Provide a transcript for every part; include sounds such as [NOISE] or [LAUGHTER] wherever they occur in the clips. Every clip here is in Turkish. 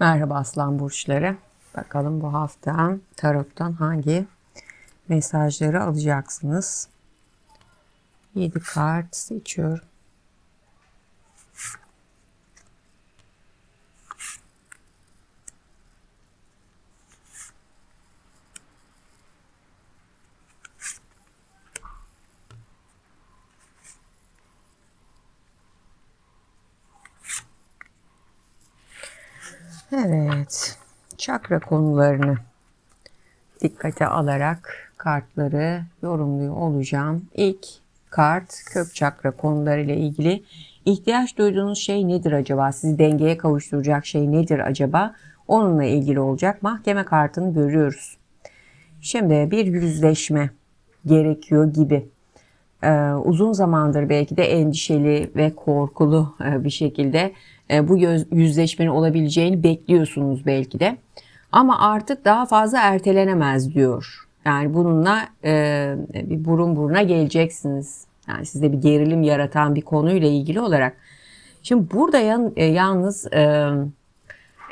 Merhaba aslan burçları. Bakalım bu hafta tarottan hangi mesajları alacaksınız? 7 kart seçiyorum. Evet. Çakra konularını dikkate alarak kartları yorumluyor olacağım. İlk kart kök çakra konularıyla ilgili ihtiyaç duyduğunuz şey nedir acaba? Sizi dengeye kavuşturacak şey nedir acaba? Onunla ilgili olacak. Mahkeme kartını görüyoruz. Şimdi bir yüzleşme gerekiyor gibi. Ee, uzun zamandır belki de endişeli ve korkulu e, bir şekilde e, bu yüzleşmenin olabileceğini bekliyorsunuz belki de. Ama artık daha fazla ertelenemez diyor. Yani bununla e, bir burun buruna geleceksiniz. Yani sizde bir gerilim yaratan bir konuyla ilgili olarak. Şimdi burada e, yalnız e,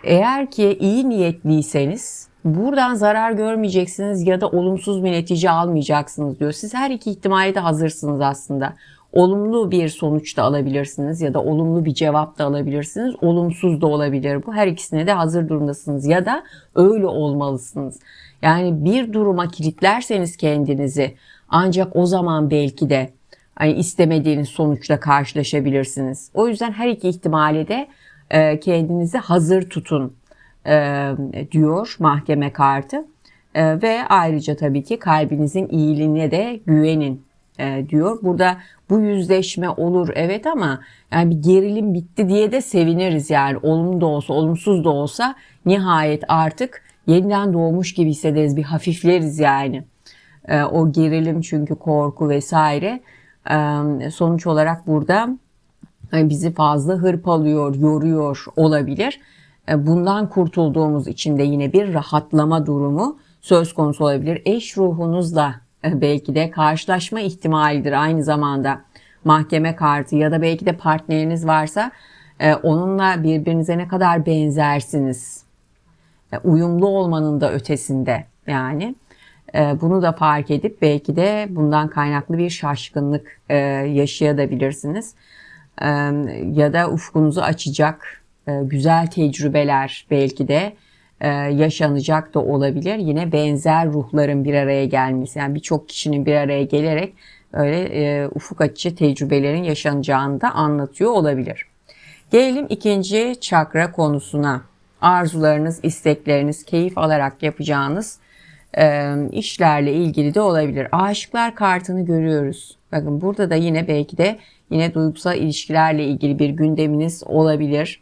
eğer ki iyi niyetliyseniz buradan zarar görmeyeceksiniz ya da olumsuz bir netice almayacaksınız diyor. Siz her iki ihtimale de hazırsınız aslında olumlu bir sonuç da alabilirsiniz ya da olumlu bir cevap da alabilirsiniz. Olumsuz da olabilir bu. Her ikisine de hazır durumdasınız ya da öyle olmalısınız. Yani bir duruma kilitlerseniz kendinizi ancak o zaman belki de hani istemediğiniz sonuçla karşılaşabilirsiniz. O yüzden her iki ihtimale de e, kendinizi hazır tutun e, diyor mahkeme kartı. E, ve ayrıca tabii ki kalbinizin iyiliğine de güvenin e, diyor. Burada bu yüzleşme olur evet ama yani bir gerilim bitti diye de seviniriz yani olumlu da olsa olumsuz da olsa nihayet artık yeniden doğmuş gibi hissederiz bir hafifleriz yani. E, o gerilim çünkü korku vesaire e, sonuç olarak burada e, bizi fazla hırpalıyor, yoruyor olabilir. E, bundan kurtulduğumuz için de yine bir rahatlama durumu söz konusu olabilir. Eş ruhunuzla e, belki de karşılaşma ihtimalidir aynı zamanda mahkeme kartı ya da belki de partneriniz varsa e, onunla birbirinize ne kadar benzersiniz. Uyumlu olmanın da ötesinde yani bunu da fark edip belki de bundan kaynaklı bir şaşkınlık yaşayabilirsiniz. Ya da ufkunuzu açacak güzel tecrübeler belki de e, yaşanacak da olabilir. Yine benzer ruhların bir araya gelmesi yani birçok kişinin bir araya gelerek öyle e, ufuk açıcı tecrübelerin yaşanacağını da anlatıyor olabilir. Gelelim ikinci çakra konusuna. Arzularınız, istekleriniz, keyif alarak yapacağınız e, işlerle ilgili de olabilir. Aşıklar kartını görüyoruz. Bakın burada da yine belki de yine duygusal ilişkilerle ilgili bir gündeminiz olabilir.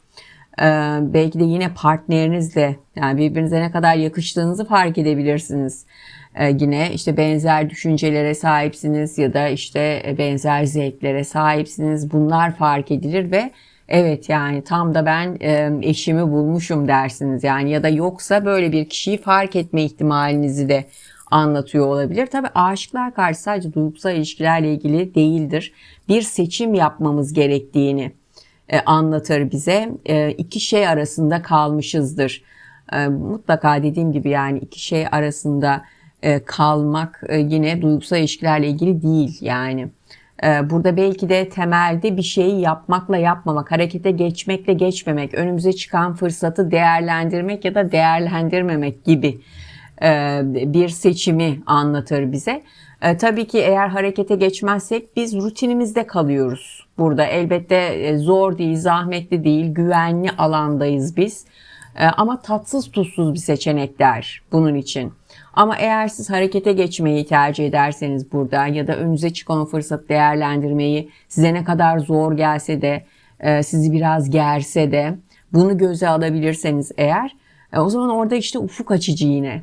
Ee, belki de yine partnerinizle yani birbirinize ne kadar yakıştığınızı fark edebilirsiniz. Ee, yine işte benzer düşüncelere sahipsiniz ya da işte benzer zevklere sahipsiniz. Bunlar fark edilir ve evet yani tam da ben e, eşimi bulmuşum dersiniz. Yani ya da yoksa böyle bir kişiyi fark etme ihtimalinizi de anlatıyor olabilir. Tabi aşıklar karşı sadece duygusal ilişkilerle ilgili değildir. Bir seçim yapmamız gerektiğini e, anlatır bize. E, iki şey arasında kalmışızdır. E, mutlaka dediğim gibi yani iki şey arasında kalmak yine duygusal ilişkilerle ilgili değil yani. Burada belki de temelde bir şeyi yapmakla yapmamak, harekete geçmekle geçmemek, önümüze çıkan fırsatı değerlendirmek ya da değerlendirmemek gibi bir seçimi anlatır bize. Tabii ki eğer harekete geçmezsek biz rutinimizde kalıyoruz burada. Elbette e, zor değil, zahmetli değil, güvenli alandayız biz. E, ama tatsız tuzsuz bir seçenekler bunun için. Ama eğer siz harekete geçmeyi tercih ederseniz burada ya da önünüze çıkan o fırsatı değerlendirmeyi size ne kadar zor gelse de e, sizi biraz gerse de bunu göze alabilirseniz eğer o zaman orada işte ufuk açıcı yine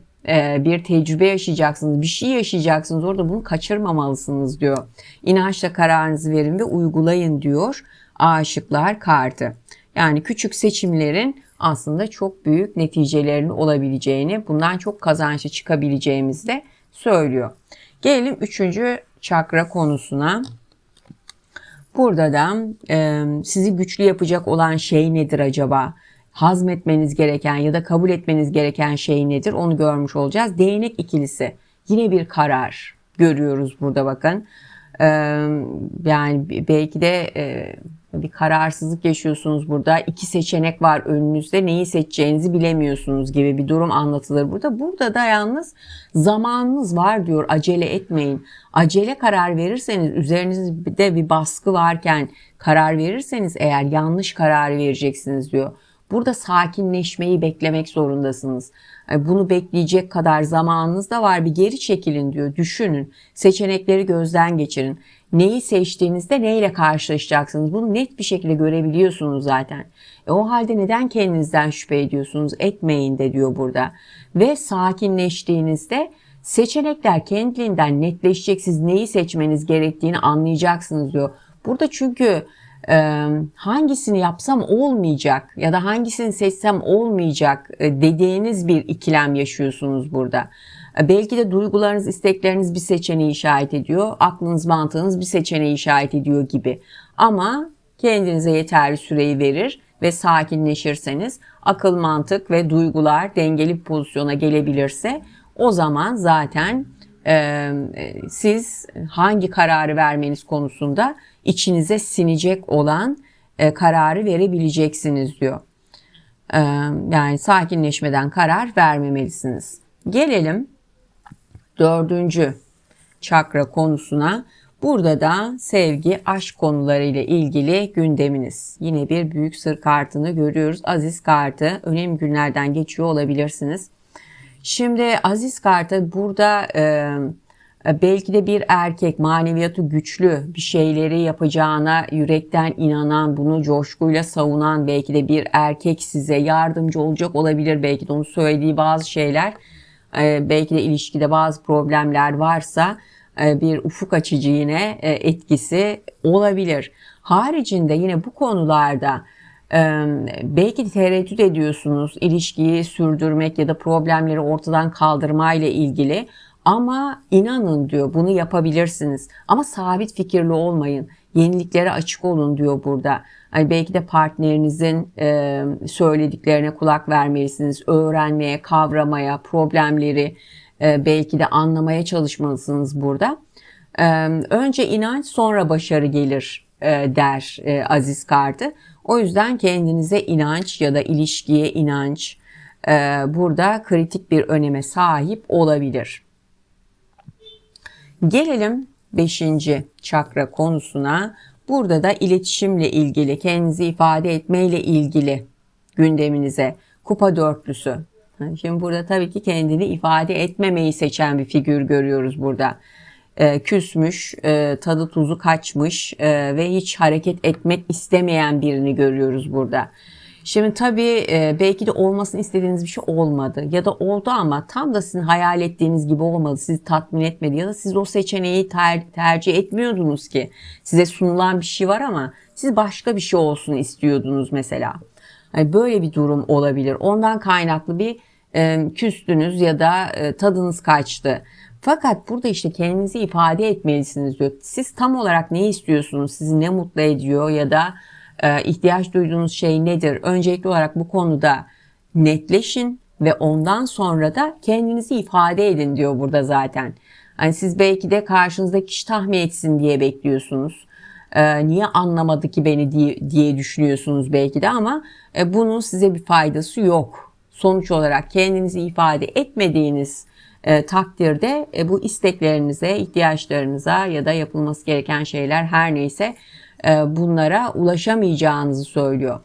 bir tecrübe yaşayacaksınız, bir şey yaşayacaksınız. Orada bunu kaçırmamalısınız diyor. İnançla kararınızı verin ve uygulayın diyor aşıklar kartı. Yani küçük seçimlerin aslında çok büyük neticelerin olabileceğini, bundan çok kazançlı çıkabileceğimizi de söylüyor. Gelelim üçüncü çakra konusuna. Burada da e, sizi güçlü yapacak olan şey nedir acaba? Hazmetmeniz gereken ya da kabul etmeniz gereken şey nedir onu görmüş olacağız. Değnek ikilisi yine bir karar görüyoruz burada bakın. Ee, yani belki de e, bir kararsızlık yaşıyorsunuz burada. İki seçenek var önünüzde. Neyi seçeceğinizi bilemiyorsunuz gibi bir durum anlatılır burada. Burada da yalnız zamanınız var diyor. Acele etmeyin. Acele karar verirseniz üzerinizde bir baskı varken karar verirseniz eğer yanlış karar vereceksiniz diyor. Burada sakinleşmeyi beklemek zorundasınız. Bunu bekleyecek kadar zamanınız da var. Bir geri çekilin diyor. Düşünün. Seçenekleri gözden geçirin. Neyi seçtiğinizde neyle karşılaşacaksınız? Bunu net bir şekilde görebiliyorsunuz zaten. E o halde neden kendinizden şüphe ediyorsunuz? Etmeyin de diyor burada. Ve sakinleştiğinizde seçenekler kendiliğinden netleşecek. Siz neyi seçmeniz gerektiğini anlayacaksınız diyor. Burada çünkü hangisini yapsam olmayacak ya da hangisini seçsem olmayacak dediğiniz bir ikilem yaşıyorsunuz burada. Belki de duygularınız, istekleriniz bir seçeneği işaret ediyor. Aklınız, mantığınız bir seçeneği işaret ediyor gibi. Ama kendinize yeterli süreyi verir ve sakinleşirseniz akıl, mantık ve duygular dengeli pozisyona gelebilirse o zaman zaten e, siz hangi kararı vermeniz konusunda içinize sinecek olan e, kararı verebileceksiniz diyor. Yani sakinleşmeden karar vermemelisiniz. Gelelim dördüncü çakra konusuna. Burada da sevgi, aşk konuları ile ilgili gündeminiz. Yine bir büyük sır kartını görüyoruz. Aziz kartı önemli günlerden geçiyor olabilirsiniz. Şimdi Aziz kartı burada e, belki de bir erkek maneviyatı güçlü bir şeyleri yapacağına yürekten inanan, bunu coşkuyla savunan belki de bir erkek size yardımcı olacak olabilir. Belki de onun söylediği bazı şeyler e, belki de ilişkide bazı problemler varsa e, bir ufuk açıcı yine e, etkisi olabilir. Haricinde yine bu konularda belki tereddüt ediyorsunuz ilişkiyi sürdürmek ya da problemleri ortadan kaldırmayla ilgili ama inanın diyor bunu yapabilirsiniz ama sabit fikirli olmayın yeniliklere açık olun diyor burada. Hani belki de partnerinizin söylediklerine kulak vermelisiniz. Öğrenmeye, kavramaya, problemleri e, belki de anlamaya çalışmalısınız burada. Önce inanç sonra başarı gelir e, der e, Aziz Kartı. O yüzden kendinize inanç ya da ilişkiye inanç e, burada kritik bir öneme sahip olabilir. Gelelim 5. çakra konusuna. Burada da iletişimle ilgili, kendinizi ifade etmeyle ilgili gündeminize kupa dörtlüsü. Şimdi burada tabii ki kendini ifade etmemeyi seçen bir figür görüyoruz burada. E, küsmüş, e, tadı tuzu kaçmış e, ve hiç hareket etmek istemeyen birini görüyoruz burada. Şimdi tabii e, belki de olmasını istediğiniz bir şey olmadı ya da oldu ama tam da sizin hayal ettiğiniz gibi olmadı, sizi tatmin etmedi ya da siz o seçeneği ter, tercih etmiyordunuz ki. Size sunulan bir şey var ama siz başka bir şey olsun istiyordunuz mesela. Yani böyle bir durum olabilir. Ondan kaynaklı bir e, küstünüz ya da e, tadınız kaçtı. Fakat burada işte kendinizi ifade etmelisiniz diyor. Siz tam olarak ne istiyorsunuz? Sizi ne mutlu ediyor ya da e, ihtiyaç duyduğunuz şey nedir? Öncelikli olarak bu konuda netleşin ve ondan sonra da kendinizi ifade edin diyor burada zaten. Hani siz belki de karşınızdaki kişi tahmin etsin diye bekliyorsunuz. Ee, niye anlamadı ki beni diye, diye düşünüyorsunuz belki de ama e, bunun size bir faydası yok. Sonuç olarak kendinizi ifade etmediğiniz e, takdirde e, bu isteklerinize, ihtiyaçlarınıza ya da yapılması gereken şeyler her neyse e, bunlara ulaşamayacağınızı söylüyor.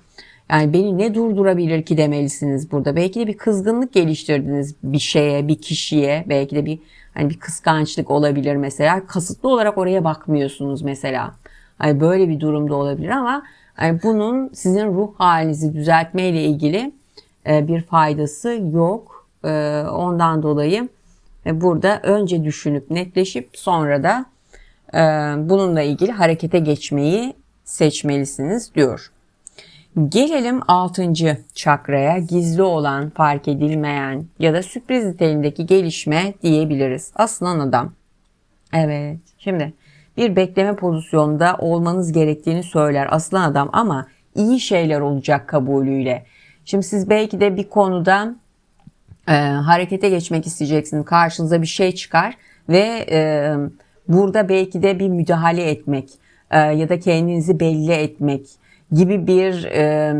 Yani beni ne durdurabilir ki demelisiniz burada. Belki de bir kızgınlık geliştirdiniz bir şeye, bir kişiye. Belki de bir hani bir kıskançlık olabilir mesela. Kasıtlı olarak oraya bakmıyorsunuz mesela. Hani böyle bir durumda olabilir ama hani bunun sizin ruh halinizi düzeltmeyle ilgili e, bir faydası yok. E, ondan dolayı burada önce düşünüp netleşip sonra da ee, bununla ilgili harekete geçmeyi seçmelisiniz diyor. Gelelim 6. çakraya gizli olan, fark edilmeyen ya da sürpriz niteliğindeki gelişme diyebiliriz. Aslan adam. Evet şimdi bir bekleme pozisyonda olmanız gerektiğini söyler aslan adam ama iyi şeyler olacak kabulüyle. Şimdi siz belki de bir konuda e, harekete geçmek isteyeceksiniz. Karşınıza bir şey çıkar ve e, burada belki de bir müdahale etmek e, ya da kendinizi belli etmek gibi bir e,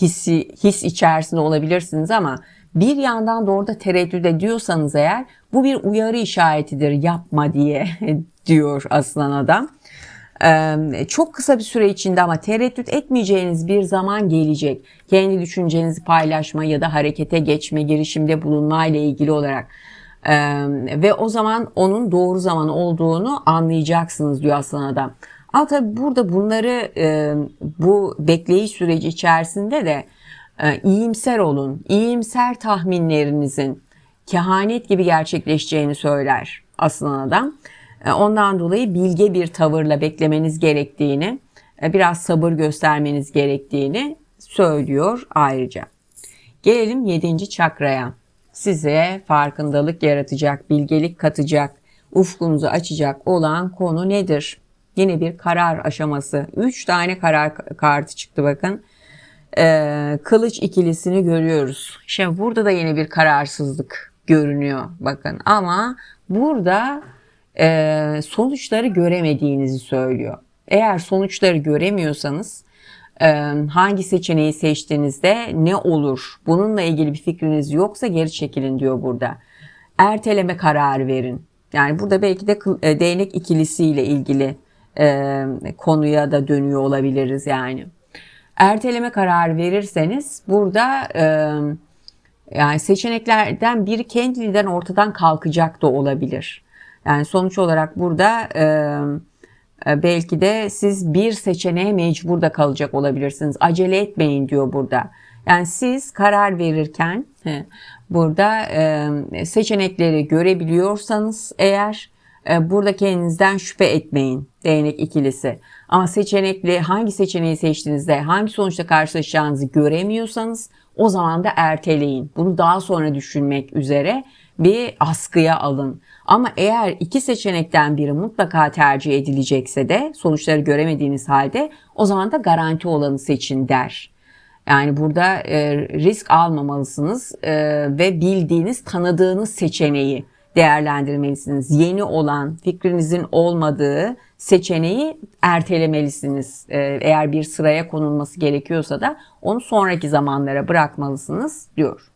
hissi, his içerisinde olabilirsiniz ama bir yandan da orada tereddüt ediyorsanız eğer bu bir uyarı işaretidir yapma diye [LAUGHS] diyor aslan adam. Çok kısa bir süre içinde ama tereddüt etmeyeceğiniz bir zaman gelecek. Kendi düşüncenizi paylaşma ya da harekete geçme, girişimde bulunma ile ilgili olarak. Ve o zaman onun doğru zaman olduğunu anlayacaksınız diyor aslan adam. Ama tabii burada bunları bu bekleyiş süreci içerisinde de e, iyimser olun. İyimser tahminlerinizin kehanet gibi gerçekleşeceğini söyler aslan adam. E, ondan dolayı bilge bir tavırla beklemeniz gerektiğini, e, biraz sabır göstermeniz gerektiğini söylüyor ayrıca. Gelelim 7. çakraya. Size farkındalık yaratacak, bilgelik katacak, ufkunuzu açacak olan konu nedir? Yine bir karar aşaması. 3 tane karar kartı çıktı bakın. Ee, kılıç ikilisini görüyoruz. Şimdi burada da yine bir kararsızlık görünüyor bakın. Ama burada e, sonuçları göremediğinizi söylüyor. Eğer sonuçları göremiyorsanız e, hangi seçeneği seçtiğinizde ne olur? Bununla ilgili bir fikriniz yoksa geri çekilin diyor burada. Erteleme kararı verin. Yani burada belki de e, değnek ikilisiyle ilgili e, konuya da dönüyor olabiliriz yani. Erteleme kararı verirseniz burada e, yani seçeneklerden biri kendiliğinden ortadan kalkacak da olabilir. Yani sonuç olarak burada e, belki de siz bir seçeneğe mecbur da kalacak olabilirsiniz. Acele etmeyin diyor burada. Yani siz karar verirken he, burada e, seçenekleri görebiliyorsanız eğer e, burada kendinizden şüphe etmeyin değnek ikilisi. Ama seçenekli hangi seçeneği seçtiğinizde hangi sonuçta karşılaşacağınızı göremiyorsanız o zaman da erteleyin. Bunu daha sonra düşünmek üzere bir askıya alın. Ama eğer iki seçenekten biri mutlaka tercih edilecekse de sonuçları göremediğiniz halde o zaman da garanti olanı seçin der. Yani burada e, risk almamalısınız e, ve bildiğiniz, tanıdığınız seçeneği değerlendirmelisiniz. Yeni olan, fikrinizin olmadığı seçeneği ertelemelisiniz. E, eğer bir sıraya konulması gerekiyorsa da onu sonraki zamanlara bırakmalısınız diyor.